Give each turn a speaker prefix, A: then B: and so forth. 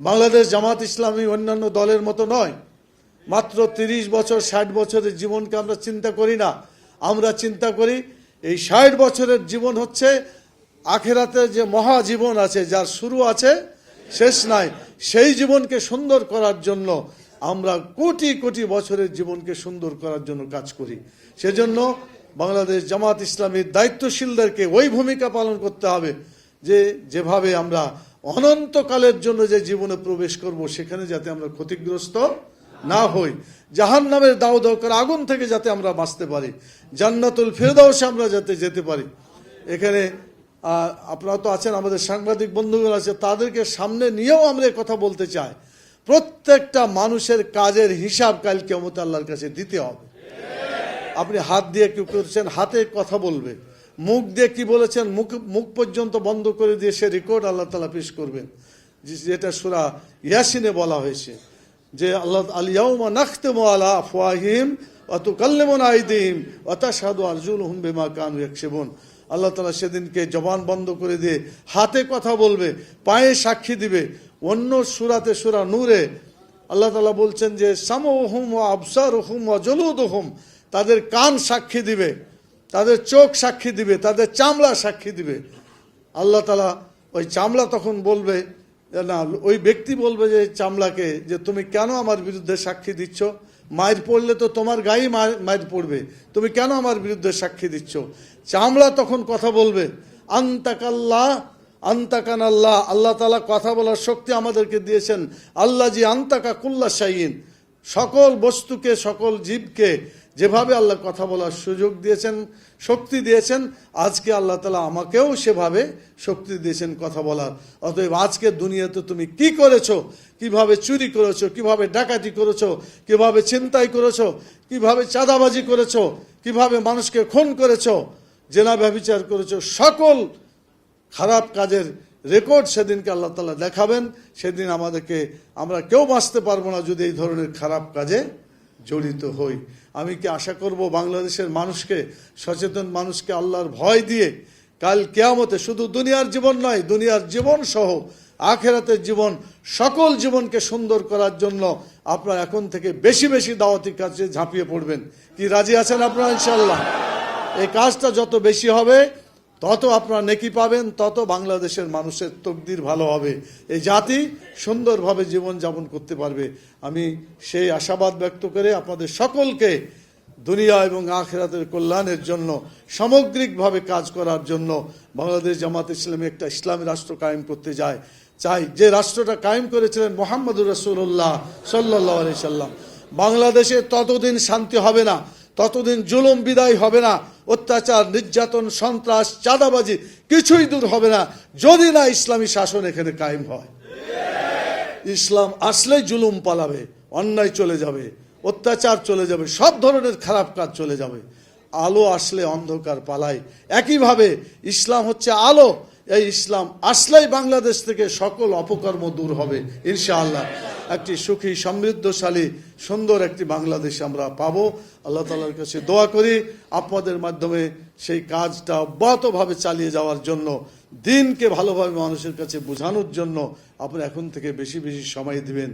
A: বাংলাদেশ জামাত ইসলামী অন্যান্য দলের মতো নয়। মাত্র তিরিশ বছর, ষাট বছরের জীবনকে আমরা চিন্তা করি না। আমরা চিন্তা করি এই ষাট বছরের জীবন হচ্ছে আখেরাতে যে মহা জীবন আছে, যার শুরু আছে, শেষ নাই, সেই জীবনকে সুন্দর করার জন্য আমরা কোটি কোটি বছরের জীবনকে সুন্দর করার জন্য কাজ করি। সেজন্য বাংলাদেশ জামাত ইসলামীর দায়িত্বশীলদেরকে ওই ভূমিকা পালন করতে হবে যে, যেভাবে আমরা অনন্তকালের জন্য যে জীবনে প্রবেশ করব, সেখানে যাতে আমরা ক্ষতিগ্রস্ত না হই। জাহান নামের দাও দাও আগুন থেকে যাতে আমরা বাঁচতে পারি। জান্নাতুল ফেরদাউসে আমরা যাতে যেতে পারি। এখানে আপনারা তো আছেন, আমাদের সাংবাদিক বন্ধুগণ আছে, তাদেরকে সামনে নিয়েও আমরা কথা বলতে চাই। প্রত্যেকটা মানুষের কাজের হিসাব কাল কেমত আল্লাহর কাছে দিতে হবে। আপনি হাত দিয়ে কি করছেন, হাতে কথা বলবে। মুখ দিয়ে কি বলেছেন? মুখ মুখ পর্যন্ত বন্ধ করে দিয়ে সে রেকর্ড আল্লাহ তালা পেশ করবেন। যেটা সুরা ইয়াসিনে বলা হয়েছে। যে আল্লাহ আলিয়াউমা নাখতেম আলা আফওয়াহিম অত কাল্লেমন আইদিম অতাসাদু আরজুল হুম বেমা কানু একসেবন আল্লাহ তালা সেদিনকে জবান বন্ধ করে দিয়ে হাতে কথা বলবে, পায়ে সাক্ষী দিবে। অন্য সুরাতে সুরা নূরে আল্লাহ তালা বলছেন যে সাম হুম ও আবসার হুম ও জলুদ হুম তাদের কান সাক্ষী দিবে। তাদের চোখ সাক্ষী দিবে, তাদের চামড়া সাক্ষী দিবে। আল্লাহ তালা ওই চামড়া তখন বলবে না, ওই ব্যক্তি বলবে যে, চামড়াকে, যে তুমি কেন আমার বিরুদ্ধে সাক্ষী দিচ্ছ? মায়ের পড়লে তো তোমার গায়ে মায়ের পড়বে। তুমি কেন আমার বিরুদ্ধে সাক্ষী দিচ্ছ? চামড়া তখন কথা বলবে আন্তাকাল্লাহ আন্তাকান আল্লাহ আল্লাহ তালা কথা বলার শক্তি আমাদেরকে দিয়েছেন, আল্লাহ জি আন্তাকা কুল্লা শাইন সকল বস্তুকে, সকল জীবকে যেভাবে আল্লাহ কথা বলার সুযোগ দিয়েছেন, শক্তি দিয়েছেন, আজকে আল্লাহ তালা আমাকেও সেভাবে শক্তি দিয়েছেন কথা বলার। অতএব আজকে দুনিয়াতে তুমি কি করেছ? কীভাবে চুরি করেছ? কীভাবে ডাকাতি করেছ? কীভাবে ছিনতাই করেছ? কীভাবে চাঁদাবাজি করেছ? কীভাবে মানুষকে খুন করেছ? জেনা ব্যবিচার করেছ? সকল খারাপ কাজের রেকর্ড সেদিনকে আল্লাহ তালা দেখাবেন। সেদিন আমাদেরকে, আমরা কেউ বাঁচতে পারব না যদি এই ধরনের খারাপ কাজে জড়িত হই। আমি কি আশা করব বাংলাদেশের মানুষকে, সচেতন মানুষকে আল্লাহর ভয় দিয়ে কাল কেয়ামতে শুধু দুনিয়ার জীবন নয়, দুনিয়ার জীবন সহ আখেরাতের জীবন, সকল জীবনকে সুন্দর করার জন্য আপনারা এখন থেকে বেশি বেশি দাওয়াতি কাজে ঝাঁপিয়ে পড়বেন। কি রাজি আছেন আপনারা ইনশাল্লাহ এই কাজটা যত বেশি হবে তত আপনারা নেকি পাবেন, তত বাংলাদেশের মানুষের তকদির ভালো হবে। এই জাতি সুন্দরভাবে জীবনযাপন করতে পারবে। আমি সেই আশাবাদ ব্যক্ত করে আপনাদের সকলকে দুনিয়া এবং আখেরাতের কল্যাণের জন্য, সামগ্রিকভাবে কাজ করার জন্য বাংলাদেশ জামাত ইসলামী একটা ইসলামী রাষ্ট্র কায়েম করতে যায়। চাই যে রাষ্ট্রটা কায়েম করেছিলেন মোহাম্মদুর রসুল্লাহ সাল্লাহ আলি সাল্লাম। বাংলাদেশে ততদিন শান্তি হবে না, ততদিন জুলুম বিদায় হবে না অত্যাচার, নির্যাতন, সন্ত্রাস, চাঁদাবাজি কিছুই দূর হবে না যদি না ইসলামী শাসন এখানে কায়েম হয়। ইসলাম আসলেই জুলুম পালাবে, অন্যায় চলে যাবে, অত্যাচার চলে যাবে, সব ধরনের খারাপ কাজ চলে যাবে। আলো আসলে অন্ধকার পালায়। একইভাবে ইসলাম হচ্ছে আলো। এই ইসলাম আসলেই বাংলাদেশ থেকে সকল অপকর্ম দূর হবে, ইনশাআল্লাহ। একটি সুখী, সমৃদ্ধশালী, সুন্দর একটি বাংলাদেশ আমরা পাব। আল্লাহ তালার কাছে দোয়া করি, আপনাদের মাধ্যমে সেই কাজটা অব্যাহতভাবে চালিয়ে যাওয়ার জন্য, দিনকে ভালোভাবে মানুষের কাছে বোঝানোর জন্য আপনি এখন থেকে বেশি বেশি সময় দিবেন।